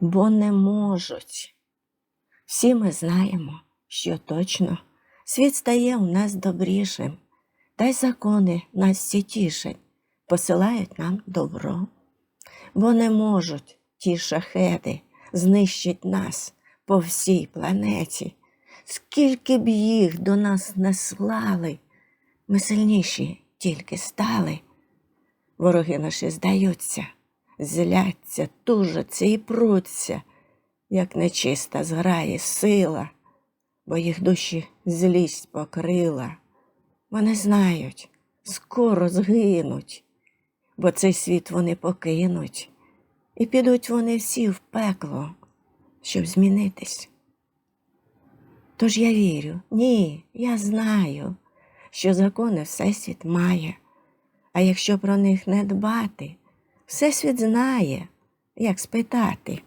бо не можуть. Всі ми знаємо, що точно світ стає у нас добрішим, та й закони нас всі тішать, посилають нам добро, бо не можуть ті шахеди знищить нас по всій планеті. Скільки б їх до нас не слали, ми сильніші тільки стали. Вороги наші здаються, зляться, тужаться і пруться, як нечиста зграє сила, бо їх душі злість покрила. Вони знають, скоро згинуть, бо цей світ вони покинуть, і підуть вони всі в пекло, щоб змінитись. Тож я вірю, ні, я знаю, що закони Всесвіт має, а якщо про них не дбати, Всесвіт знає, як спитати.